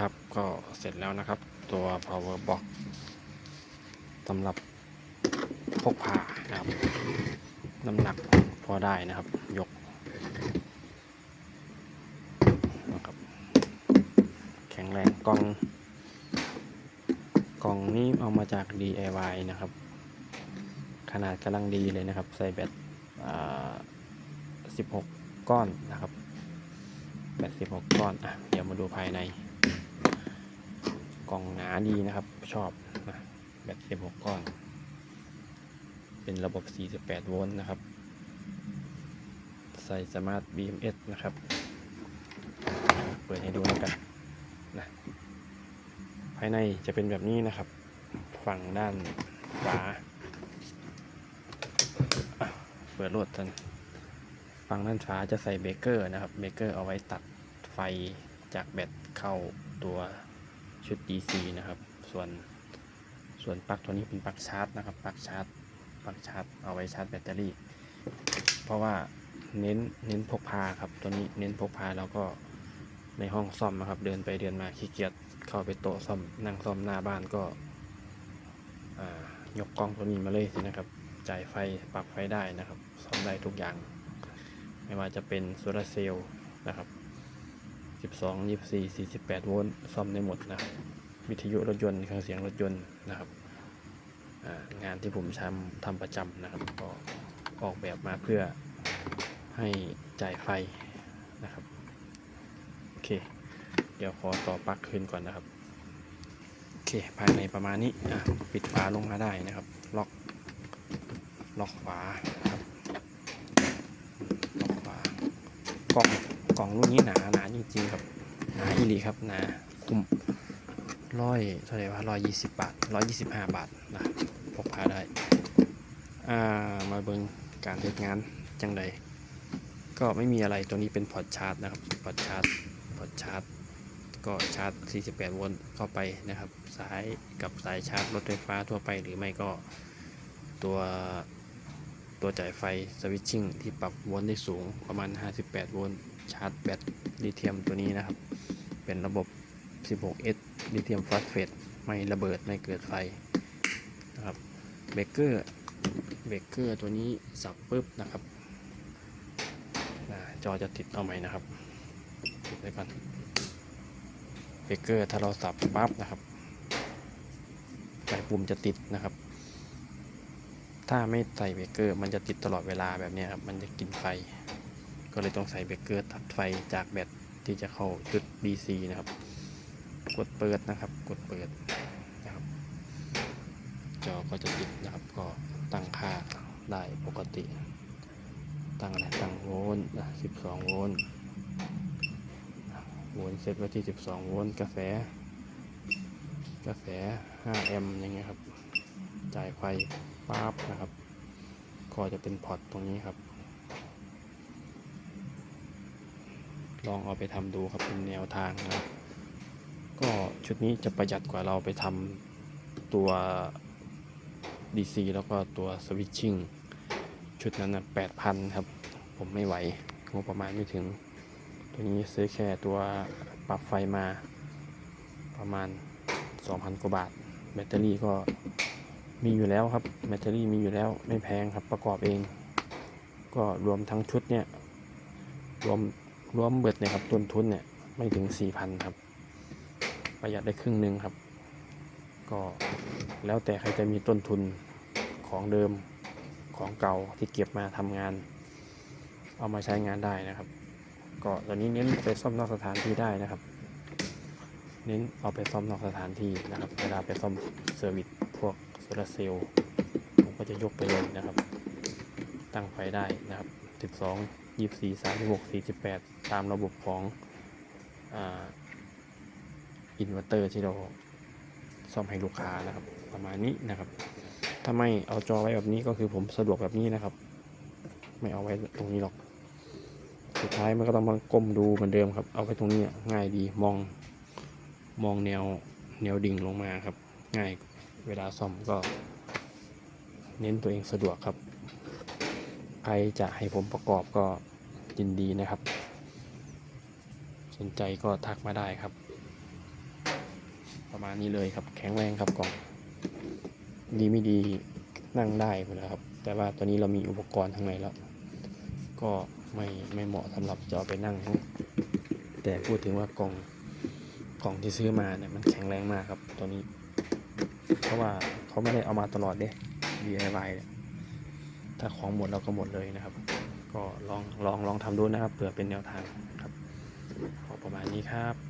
ครับก็เสร็จแล้วนะครับ ตัว power box สำหรับพกพานะครับน้ำหนักพอได้นะครับ ยกนะครับ แข็งแรงกล่องกล่องนี้เอามาจาก DIY นะครับ ขนาดกำลังดีเลยนะครับ ใส่แบต16 ก้อนนะครับแบต16 ก้อนอะเดี๋ยวมาดูภายใน กล่องหนาดีนะครับ ชอบนะแบต16ก้อน เป็นระบบ 48 โวลต์นะครับ ใส่สมาร์ท BMS นะครับ เปิดให้ดูแล้วกันนะภายในจะเป็นแบบนี้นะครับ ฝั่งด้านขวาเปิดรถทันฝั่งด้านขวาจะใส่เบเกอร์นะครับ เบเกอร์เอาไว้ตัดไฟจากแบตเข้าตัว ชุด DC นะครับ ส่วนส่วนปลั๊กตัวนี้เป็นปลั๊กชาร์จนะครับปลั๊กชาร์จปลั๊กชาร์จเอาไว้ชาร์จแบตเตอรี่ เพราะว่าเน้นเน้นพกพาครับ ตัวนี้เน้นพกพาแล้วก็ในห้องซ่อมนะครับ เดินไปเดินมาขี้เกียจเข้าไปโต๊ะซ่อมนั่งซ่อมหน้าบ้านก็ยกกล้องตัวนี้มาเลยสินะครับ จ่ายไฟปรับไฟได้นะครับซ่อมได้ทุกอย่าง ไม่ว่าจะเป็นโซลาเซลล์นะครับ 12 24 48 โวลต์ซ่อมได้หมดนะครับ วิทยุรถยนต์เครื่องเสียงรถยนต์นะครับงานที่ผมทำทำประจำนะครับ ก็ออกแบบมาเพื่อให้จ่ายไฟนะครับ โอเค เดี๋ยวขอต่อปลั๊กคืนก่อนนะครับ โอเค ภายในประมาณนี้ปิดฝาลงมาได้นะครับ ล็อก ล็อกฝาครับ ล็อกฝากล่อง ล่องรุ่นนี้หนาหนาจริงๆครับหนาอีหลีครับหนาคุ้มร้อยเท่าไหร่วะร้อยยี่สิบบาทร้อยยี่สิบห้าบาทนะพกพาได้อ่ามาเบิ่งการเทงานจังใดก็ไม่มีอะไรตัวนี้เป็นพอร์ตชาร์จนะครับพอร์ตชาร์จพอร์ตชาร์จก็ชาร์จ 48 โวลต์เข้าไปนะครับ สายกับสายชาร์จรถไฟฟ้าทั่วไปหรือไม่ก็ตัว ตัวจ่ายไฟสวิตชิ่งที่ปรับโวลต์ได้สูงประมาณ 58 โวลต์ชาร์จแบตลิเธียมตัวนี้นะครับ เป็นระบบ 16S ลิเธียมฟอสเฟตไม่ระเบิดไม่เกิดไฟนะครับเบรกเกอร์เบรกเกอร์ตัวนี้สับปุ๊บนะครับจอจะติดเอาไหมนะครับติดไว้ก่อนเบรกเกอร์ถ้าเราสับปั๊บนะครับไฟปุ่มจะติดนะครับ ถ้าไม่ใส่เบรกเกอร์ มันจะติดตลอดเวลาแบบนี้ครับ มันจะกินไฟ ก็เลยต้องใส่เบรกเกอร์ตัดไฟจากแบตที่จะเข้าจุด DC นะครับ กดเปิดนะครับ กดเปิดนะครับ จอก็จะติดนะครับ ก็ตั้งค่าได้ปกติ ตั้งอะไรตั้งโวลต์อะ12 โวลต์ โวลต์เซตไว้ที่ 12 โวลต์ กระแส กระแส 5 แอมป์อย่างเงี้ยครับ จ่ายไฟ ปั๊บนะครับ ก็จะเป็นพอร์ตตรงนี้ครับ ลองเอาไปทำดูครับเป็นแนวทางนะครับ ก็ชุดนี้จะประหยัดกว่าเราไปทำตัว DC แล้วก็ตัวสวิตชิ่งชุดนั้นนะ8,000ครับ ผมไม่ไหวงบประมาณไม่ถึง ตัวนี้ซื้อแค่ตัวปรับไฟมาประมาณ 2,000 กว่าบาท แบตเตอรี่ก็ มีอยู่แล้วครับแบตเตอรี่มีอยู่แล้วไม่แพงครับประกอบเอง ก็รวมทั้งชุดเนี่ย รวมรวมเบิดเนี่ยครับต้นทุนเนี่ยไม่ถึง4,000ครับ ประหยัดได้ครึ่งหนึ่งครับ ก็แล้วแต่ใครจะมีต้นทุนของเดิมของเก่าที่เก็บมาทำงาน เอามาใช้งานได้นะครับ ก็ตอนนี้เน้นไปซ่อมนอกสถานที่ได้นะครับ เน้นเอาไปซ่อมนอกสถานที่นะครับ เวลาไปซ่อมเซอร์วิส ลาร์เซลล์ผมก็จะยกไปเลยนะครับ ตั้งไฟได้นะครับ 12 24 36 48 ตามระบบของอินเวอร์เตอร์ที่เราซ่อมให้ลูกค้านะครับ ประมาณนี้นะครับ ถ้าไม่เอาจอไว้แบบนี้ก็คือผมสะดวกแบบนี้นะครับ ไม่เอาไว้ตรงนี้หรอก สุดท้ายมันก็ต้องมาก้มดูเหมือนเดิมครับ เอาไว้ตรงนี้ง่ายดีมองมองแนวแนวดิ่งลงมาครับ ง่าย เวลาซ่อมก็ เน้นตัวเองสะดวกครับ ใครจะให้ผมประกอบก็ยินดีนะครับ สนใจก็ทักมาได้ครับ ประมาณนี้เลยครับ แข็งแรงครับกล่อง ดีไม่ดีนั่งได้หมดแล้วครับ แต่ว่าตัวนี้เรามีอุปกรณ์ข้างในแล้ว ก็ไม่ไม่เหมาะสำหรับจะเอาไปนั่ง แต่พูดถึงว่ากล่องกล่องที่ซื้อมาเนี่ยมันแข็งแรงมากครับตัวนี้ เพราะว่าเขาไม่ได้เอามาตลอดเด้ DIY เนี่ยถ้าของหมดเราก็หมดเลยนะครับ ก็ลองลองลองทำดูนะครับเผื่อเป็นแนวทางครับขอประมาณนี้ครับ